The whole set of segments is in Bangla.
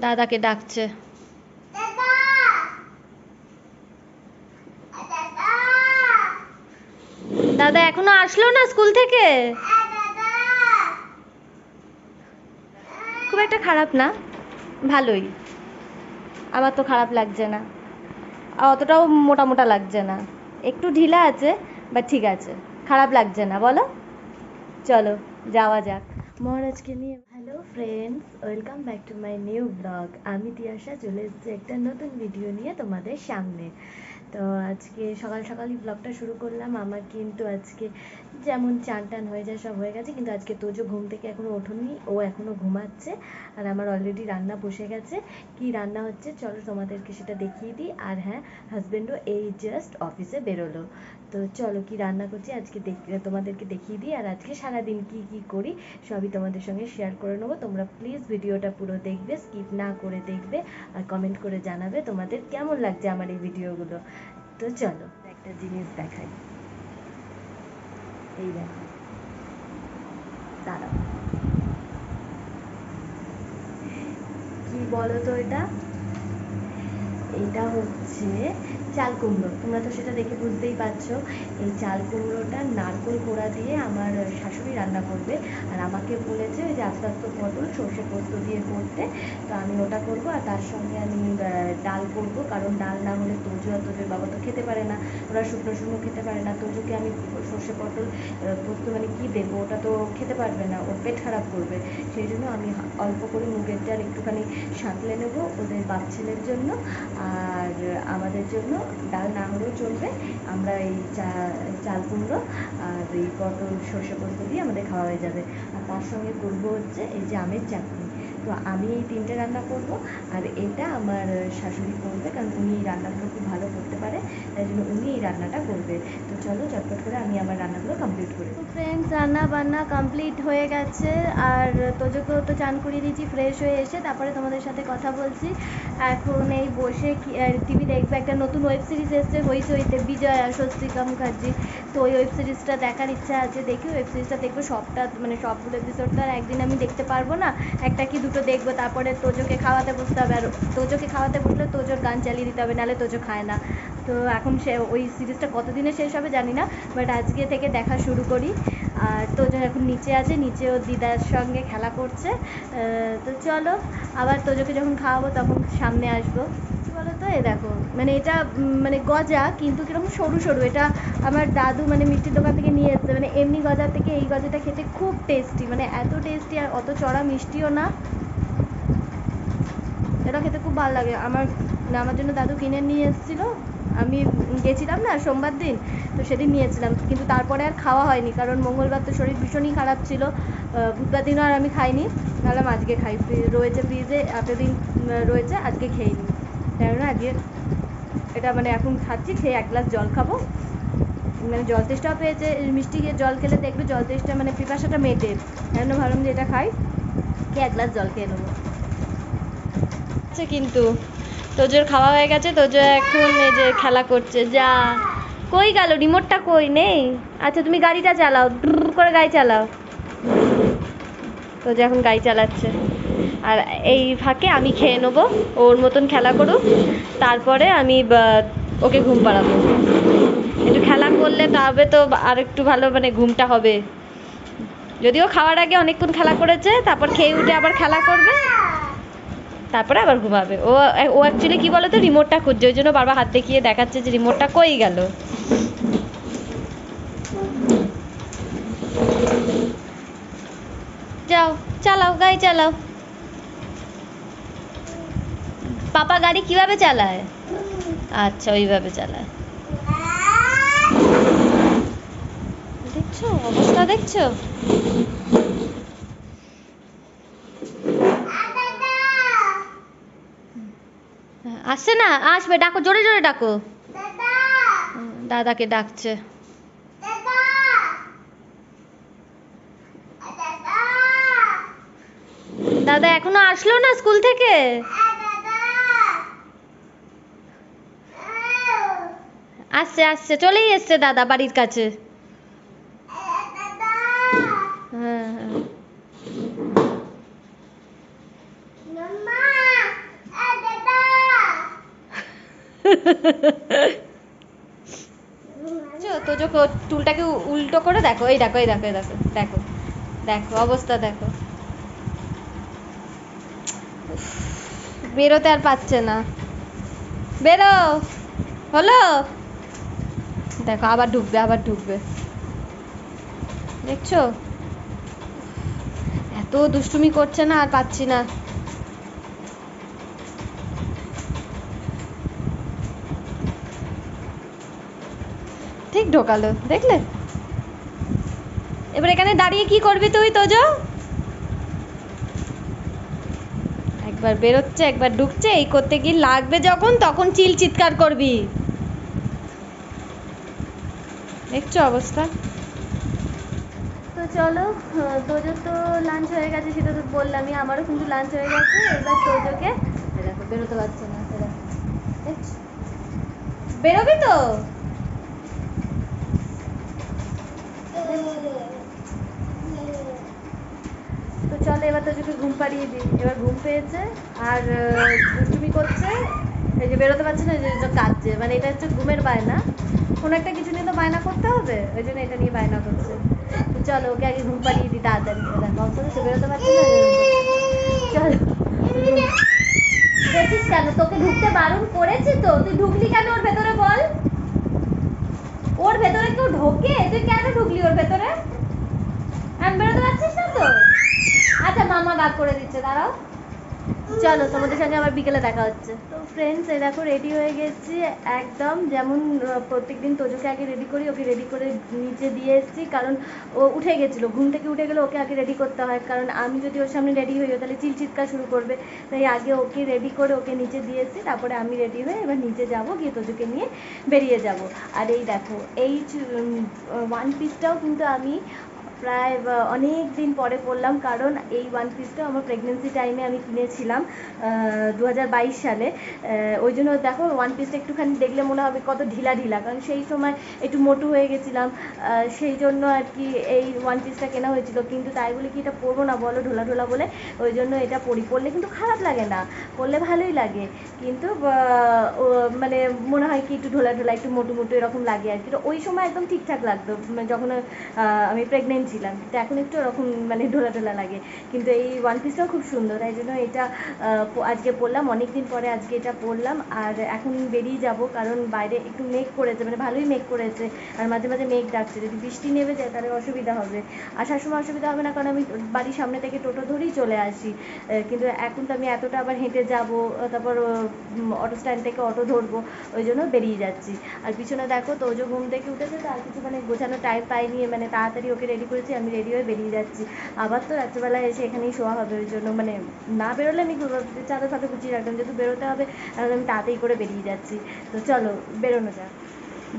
দাদাকে ডাকছে। দাদা, এখনও আসলো না স্কুল থেকে? খুব একটা খারাপ না। ভালোই। আমার তো খারাপ লাগছে না। অতটাও মোটা মোটা লাগছে না। একটু ঢিলা আছে বা ঠিক আছে। খারাপ লাগছে না, বলো? চলো, যাওয়া যাক। মহারাজকে নিয়ে hello friends welcome back to my new blog আমি তিয়াশা, চলে এসেছি একটা নতুন ভিডিও নিয়ে তোমাদের সামনে। তো আজকে সকাল সকালই ব্লগটা শুরু করলাম। আমার কিন্তু আজকে যেমন চান টান হয়ে যায়, সব হয়ে গেছে। কিন্তু আজকে তোজো ঘুম থেকে এখনও ওঠেনি, ও এখনও ঘুমাচ্ছে। আর আমার অলরেডি রান্না বসে গেছে। কি রান্না হচ্ছে? চলো তোমাদেরকে সেটা দেখিয়ে দিই। আর হ্যাঁ হাজবেন্ডও এই জাস্ট অফিসে বেরোলো। তো চলো কি রান্না করছি? আজকে তোমাদেরকে দেখিয়ে দিই। আর আজকে সারাদিন কি কি করি, সবই তোমাদের সঙ্গে শেয়ার করে নেব। তোমরা প্লিজ ভিডিওটা পুরো দেখবে স্কিপ না করে দেখবে। আর কমেন্ট করে জানাবে তোমাদের কেমন লাগছে আমার এই ভিডিওগুলো। তো চলো একটা জিনিস দেখাই। এই দেখো। দাঁড়াও। কি বলো তো এটা? এটা হচ্ছে চাল কুমড়ো। তোমরা তো সেটা দেখে বুঝতেই পারছ। এই চাল কুমড়োটা নারকোল কোড়া দিয়ে আমার শাশুড়ি রান্না করবে। আর আমাকে বলেছে ওই যে আস্তে আস্তে পটল সর্ষে পোস্ত দিয়ে করতে। তো আমি ওটা করব আর তার সঙ্গে আমি ডাল করব। কারণ ডাল না হলে তোজো আর তোজোর বাবা তো খেতে পারে না। ওরা শুকনো শুকনো খেতে পারে না। তোজোকে আমি সর্ষে পটল পোস্ত মানে কি দেবো ওটা তো খেতে পারবে না। ওর পেট খারাপ করবে। সেই জন্য আমি অল্প করে মুগের ডাল একটুখানি সাঁতলে নেব ওদের ছেলের জন্য। আর আমাদের জন্য ডাল না হলেও চলবে। আমরা এই চা, চাল কুমড়ো আর এই পটল, সর্ষে পোস্ত দিয়ে আমাদের খাওয়া হয়ে যাবে। আর তার সঙ্গে করব হচ্ছে এই যে আমের চাটনি। তো আমি এই তিনটে রান্না করব আর এটা আমার শাশুড়ি করবে, কারণ উনি এই রান্নাগুলো খুব ভালো করতে পারে, তাই জন্য উনি এই রান্নাটা করবে। তো চলো চটপট করে আমি আমার রান্নাগুলো কমপ্লিট করি তো ফ্রেন্ডস রান্না বান্না কমপ্লিট হয়ে গেছে। আর তোজোকেও তো চান করিয়ে দিয়েছি ফ্রেশ হয়ে এসে তারপরে তোমাদের সাথে কথা বলছি। এখন এই বসে টিভি দেখবে, একটা নতুন ওয়েব সিরিজ এসছে হইচইতে বিজয়, স্বস্তিকা মুখার্জি। তো ওই ওয়েব সিরিজটা দেখার ইচ্ছা আছে, দেখি ওয়েব সিরিজটা দেখব, সবটা মানে সবগুলো এপিসোডটা আর একদিন আমি দেখতে পারব না। একটা কি দুটো দেখব, তারপরে তোজোকে খাওয়াতে বসতে হবে, আর তোজোকে খাওয়াতে বসলে তোজোর গান চালিয়ে দিতে হবে, নাহলে তোজো খায় না। তো এখন সে ওই সিরিজটা কতদিনে শেষ হবে জানি না বাট আজকে থেকে দেখা শুরু করি। আর তোজো এখন নিচে আছে নিচে ওর দিদার সঙ্গে খেলা করছে। তো চলো আবার তোজোকে যখন খাওয়াবো তখন সামনে আসব। বলো তো এ দেখো মানে এটা মানে গজা, কিন্তু কীরকম সরু সরু। এটা আমার দাদু মানে মিষ্টির দোকান থেকে নিয়ে এসছে। মানে এমনি গজা থেকে এই গজাটা খেতে খুব টেস্টি মানে এত টেস্টি আর অত চড়া মিষ্টিও না। এটা খেতে খুব ভালো লাগে। আমার মানে আমার জন্য দাদু কিনে নিয়ে এসেছিল। আমি গেছিলাম না সোমবার দিন, তো সেদিন নিয়েছিলাম, কিন্তু তারপরে আর খাওয়া হয়নি, কারণ মঙ্গলবার তো শরীর ভীষণই খারাপ ছিল বুধবার দিনও আর আমি খাইনি, ভাবলাম আজকে খাই রয়েছে ফ্রিজে, এতদিন রয়েছে, আজকে খেয়ে নিই। কেননা আজকে এটা মানে এখন খাচ্ছি, খেয়ে এক গ্লাস জল খাব। মানে জল তেষ্টাও পেয়েছে মিষ্টি জল খেলে দেখবে জল তেষ্টা মানে পিপাসাটা মেটে জন্য ভাবলাম যে এটা খাই, খেয়ে এক গ্লাস জল খেয়ে নেব। আচ্ছা কিন্তু তোজোর খাওয়া হয়ে গেছে, তোজো এখন এই যে খেলা করছে, যা। কই গেল? রিমোটটা কই? নেই? আচ্ছা তুমি গাড়িটা চালাও। করে গাড়ি চালাও। তোজো এখন গাড়ি চালাচ্ছে। আর এই ফাঁকে আমি খেয়ে নেব, ওর মতন খেলা করুক। তারপরে আমি ওকে ঘুম পাড়াবো। একটু খেলা করলে তবে তো আর একটু ভালো মানে ঘুমটা হবে। যদিও খাওয়ার আগে অনেকক্ষণ খেলা করেছে, তারপর খেয়ে উঠে আবার খেলা করবে। তারপরে আবার ঘুমাবে। ও ও অ্যাকচুয়ালি কি বলতো? রিমোটটা খুঁজছে। ওই জন্য বারবার হাত দেখিয়ে দেখাচ্ছে যে রিমোটটা কই গেল। যাও, চালাও, গাড়ি চালাও। পাপা গাড়ি কীভাবে চালায়? আচ্ছা ওইভাবে চালায়। দেখছ? অবস্থা দেখছ? আসছে না? আসবে ডাকো জোরে জোরে ডাকো। দাদাকে ডাকছে। দাদা! এখনও আসলো না স্কুল থেকে? আসছে আসছে চলেই এসছে দাদা বাড়ির কাছে হ্যাঁ হ্যাঁ তো যে টুলটাকে উল্টো করে, দেখো, এই দেখো এই দেখো এই দেখো দেখো দেখো, অবস্থা দেখো। বেরোতে আর পাচ্ছে না। বেরো, হলো? দেখো, আবার ঢুকবে আবার ঢুকবে দেখছ? এত দুষ্টুমি করছে না, আর পাচ্ছি না। ঠিক ঢোকালো দেখলে? এবার এখানে দাঁড়িয়ে কি করবি তুই তোজো? একবার বেরোচ্ছে একবার ঢুকছে এই করতে গিয়ে লাগবে যখন তখন চিল চিৎকার করবি। দেখছ অবস্থা? তো চলো তোজোর তো লাঞ্চ হয়ে গেছে সেটা তো বললামই আমারও কিন্তু লাঞ্চ হয়ে গেছে এবার তোজোকে দেখো বেরোতে পারছে না দেখছ? বেরোবি তো? তো চলো এবার তোজোকে ঘুম পাড়িয়ে দিই। এবার ঘুম পেয়েছে আর দুষ্টুমি করছে। এই যে বেরোতে পারছে না যে কাঁদছে। মানে এটা হচ্ছে ঘুমের বায়না। কোনো একটা কিছু নিয়ে তো বায়না করতে হবে? ওই জন্য এটা নিয়ে বায়না করছে। তো চলো ওকে আগে ঘুম পাড়িয়ে দিই তাড়াতাড়ি। দেখো অবস্থা তো বেরোতে পারছে না। চলো। দেখিস কেন, তোকে ঢুকতে বারণ করেছি তো? তুই ঢুকলি কেন ওর ভেতরে বল? ওর ভেতরে কেউ ঢোকে? তুই কেন ঢুকলি ওর ভেতরে? আমি বেরোতে পারছিস না তো? আচ্ছা মামা বাক করে দিচ্ছে, দাঁড়াও। চলো, তোমাদের সঙ্গে আবার বিকেলে দেখা হচ্ছে। তো ফ্রেন্ডস এই দেখো রেডি হয়ে গেছি। একদম যেমন প্রত্যেকদিন তোজোকে আগে রেডি করি, ওকে রেডি করে নিচে দিয়ে এসেছি। কারণ ও উঠে গেছিল, ঘুম থেকে উঠে গেলে ওকে আগে রেডি করতে হয়। কারণ আমি যদি ওর সামনে রেডি হই ও তাহলে চিল চিৎকার শুরু করবে। তাই আগে ওকে রেডি করে ওকে নিচে দিয়ে এসেছি। তারপরে আমি রেডি হয়ে এবার নিচে যাব, গিয়ে তোজোকে নিয়ে বেরিয়ে যাব। আর এই দেখো, এই ওয়ান পিসটাও কিন্তু আমি প্রায় অনেক দিন পরে পরলাম কারণ এই ওয়ান পিসটা আমার প্রেগনেন্সি টাইমে আমি কিনেছিলাম দু হাজার বাইশ সালে। ওই জন্য দেখো ওয়ান পিসটা একটুখানি দেখলে মনে হবে কত ঢিলা ঢিলা, কারণ সেই সময় একটু মোটু হয়ে গেছিলাম সেই জন্য আর কি এই ওয়ান পিসটা কেনা হয়েছিল। কিন্তু তাই বলে কি এটা পরবো না বলো, ঢোলা ঢোলা বলে, ওই জন্য এটা পরি পরলে কিন্তু খারাপ লাগে না, পরলে ভালোই লাগে। কিন্তু মানে মনে হয় কি একটু ঢোলা ঢোলা, একটু মোটু মোটু এরকম লাগে আর কি। ওই সময় একদম ঠিকঠাক লাগতো মানে যখন আমি প্রেগনেন্ট ছিলাম কিন্তু এখন একটু ওরকম মানে ঢোলা লাগে। কিন্তু এই ওয়ান পিসটাও খুব সুন্দর। তাই জন্য এটা আজকে পরলাম অনেক দিন পরে আজকে এটা পরলাম আর এখন বেরিয়ে যাব কারণ বাইরে একটু মেঘ করেছে মানে ভালোই মেঘ করেছে। আর মাঝে মাঝে মেঘ ডাকছে। যদি বৃষ্টি নেমে যায় তাহলে অসুবিধা হবে। আসার সময় অসুবিধা হবে না কারণ আমি বাড়ির সামনে থেকে টোটো ধরেই চলে আসি। কিন্তু এখন তো আমি এতটা আবার হেঁটে যাব তারপর অটো স্ট্যান্ড থেকে অটো ধরবো, ওই জন্য বেরিয়ে যাচ্ছি। আর পিছনে দেখো তোজো ঘুম থেকে উঠেছে, তো আর কিছু মানে গোছানো টাইম পাইনি। মানে তাড়াতাড়ি ওকে রেডি করেছি আমি রেডি হয়ে বেরিয়ে যাচ্ছি। আবার তো রাত্রেবেলায় এসে এখানেই শোয়া হবে ওই জন্য মানে না বেরোলে আমি চাদর ফাদর গুছিয়ে রাখতাম যেহেতু বেরোতে হবে তাহলে আমি তাড়াতাড়ি করে বেরিয়ে যাচ্ছি। তো চলো বেরোনো যাক।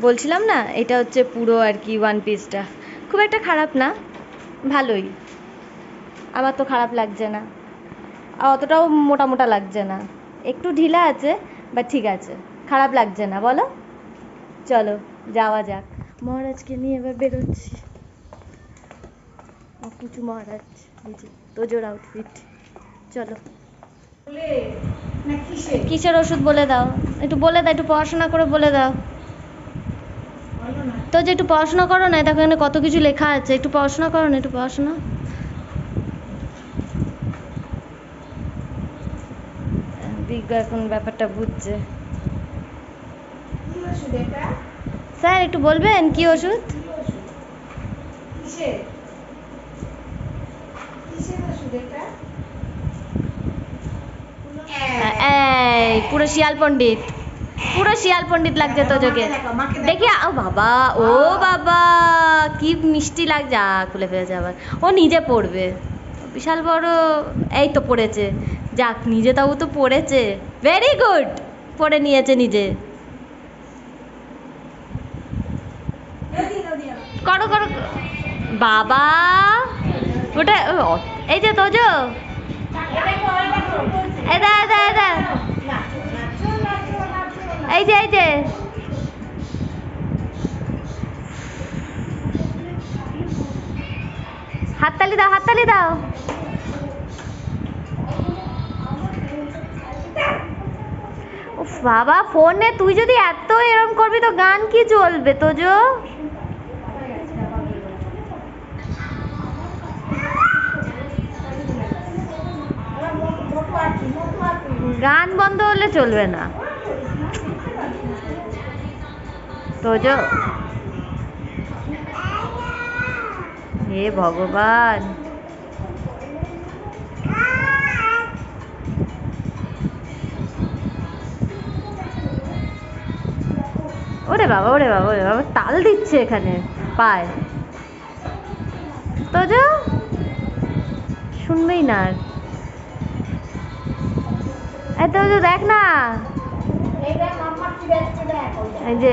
বলছিলাম না এটা হচ্ছে পুরো আর কি ওয়ান পিসটা খুব একটা খারাপ না ভালোই। আমার তো খারাপ লাগছে না। অতটাও মোটা মোটা লাগছে না। একটু ঢিলা আছে বা ঠিক আছে। খারাপ লাগছে না বলো? চলো যাওয়া যাক। মহারাজকে নিয়ে এবার বেরোচ্ছি। কুচু মহারাজ যে তোজোর আউটফিট চলো। কিসের ওষুধ বলে দাও? একটু বলে দাও একটু পড়াশোনা করে বলে দাও। তো যে একটু পড়াশোনা করো না দেখো এখানে কত কিছু লেখা আছে। একটু পড়াশোনা করো না একটু পড়াশোনা। বিজ্ঞ এখন ব্যাপারটা বুঝছে? স্যার একটু বলবেন কি ওষুধ? কিসের ওষুধ এটা? এই পুরো শিয়াল পণ্ডিত। পুরো শিয়াল পণ্ডিত লাগছে তো চোখে দেখো, ও বাবা ও বাবা কি মিষ্টি লাগছে খুলে ফেলেছে আবার। ও নিজে পড়বে। বিশাল বড় এই তো পড়েছে। যাক নিজে তাও তো পড়েছে। ভেরি গুড পড়ে নিয়েছে নিজে। করো করো বাবা ওটা এই যে তোজো। এটা এটা এটা এই যে এই যে। হাততালি দাও হাততালি দাও। বাবা, ফোনে তুই যদি এত এরম করবি, তো গান কি চলবে তোজো? গান বন্ধ হলে চলবে না। তো হে ভগবান। ওরে বাবা ওরে বাবা ওরে বাবা, তাল দিচ্ছে এখানে, পায়। তোজো শুনবেই না আর। এই তোজো দেখ না। এই যে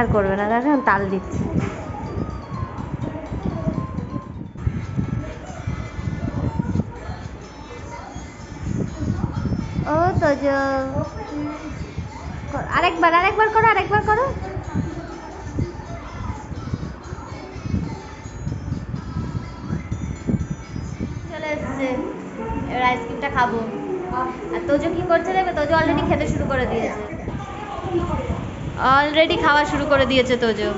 আর করবে না দেখেন তাল দিচ্ছে। ও তো যে আরেকবার আরেকবার করো আরেকবার করো। চলে এসছে। এবার আইসক্রিমটা খাব। আর তোজো কি করছে দেখবে তোজো অলরেডি খেতে শুরু করে দিয়েছে। অলরেডি খাওয়া শুরু করে দিয়েছে তোজো।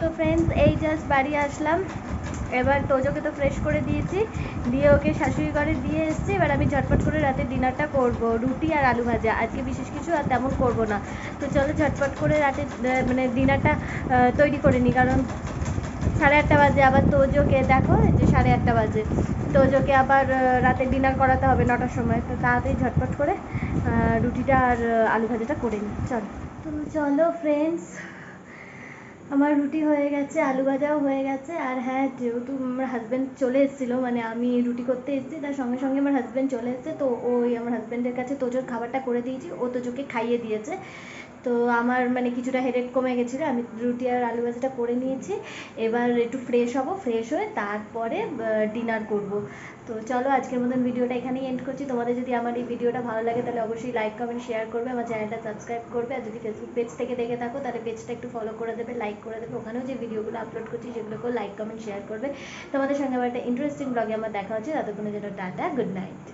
তো ফ্রেন্ডস এই জাস্ট বাড়ি আসলাম। এবার তোজোকে তো ফ্রেশ করে দিয়েছি। দিয়ে ওকে শাশুড়ি ঘরে দিয়ে এসেছি। এবার আমি ঝটপট করে রাতে ডিনারটা করব। রুটি আর আলু ভাজা। আজকে বিশেষ কিছু আর তেমন করব না। তো চলো ঝটপট করে রাতে মানে ডিনারটা তৈরি করে নিই কারণ সাড়ে আটটা বাজে, আবার তোজোকে দেখো যে সাড়ে আটটা বাজে। তোজোকে আবার রাতে ডিনার করাতে হবে নটার সময়। তো তাড়াতাড়ি ঝটপট করে রুটিটা আর আলু ভাজাটা করে নিই চলো। তো চলো ফ্রেন্ডস আমার রুটি হয়ে গেছে, আলু ভাজাও হয়ে গেছে। আর হ্যাঁ যেহেতু আমার হাজব্যান্ড চলে এসেছিল মানে আমি রুটি করতে এসেছি, তার সঙ্গে সঙ্গে আমার হাজব্যান্ড চলে এসেছে। তো ওই আমার হাজব্যান্ডের কাছে তোজোর খাবারটা করে দিয়েছি, ও তোজোকে খাইয়ে দিয়েছে। তো আমার মানে কিছুটা হেডেক কমে গেছিল, আমি রুটি আর আলু ভাজাটা করে নিয়েছি। এবার একটু ফ্রেশ হব ফ্রেশ হয়ে তারপরে ডিনার করব। তো চলো, আজকের মতন ভিডিওটা এখানেই এন্ড করছি। তোমাদের যদি আমার এই ভিডিওটা ভালো লাগে, তাহলে অবশ্যই লাইক কমেন্ট শেয়ার করবে, আমার চ্যানেলটা সাবস্ক্রাইব করবে। আর যদি ফেসবুক পেজ থেকে দেখে থাকো, তাহলে পেজটা একটু ফলো করে দেবে লাইক করে দেবে। ওখানেও যে ভিডিওগুলো আপলোড করছি, সেগুলোকেও লাইক কমেন্ট শেয়ার করবে। তোমাদের সঙ্গে আবার একটা ইন্টারেস্টিং ব্লগে আমার দেখা হচ্ছে। ততক্ষণের জন্য টাটা গুড নাইট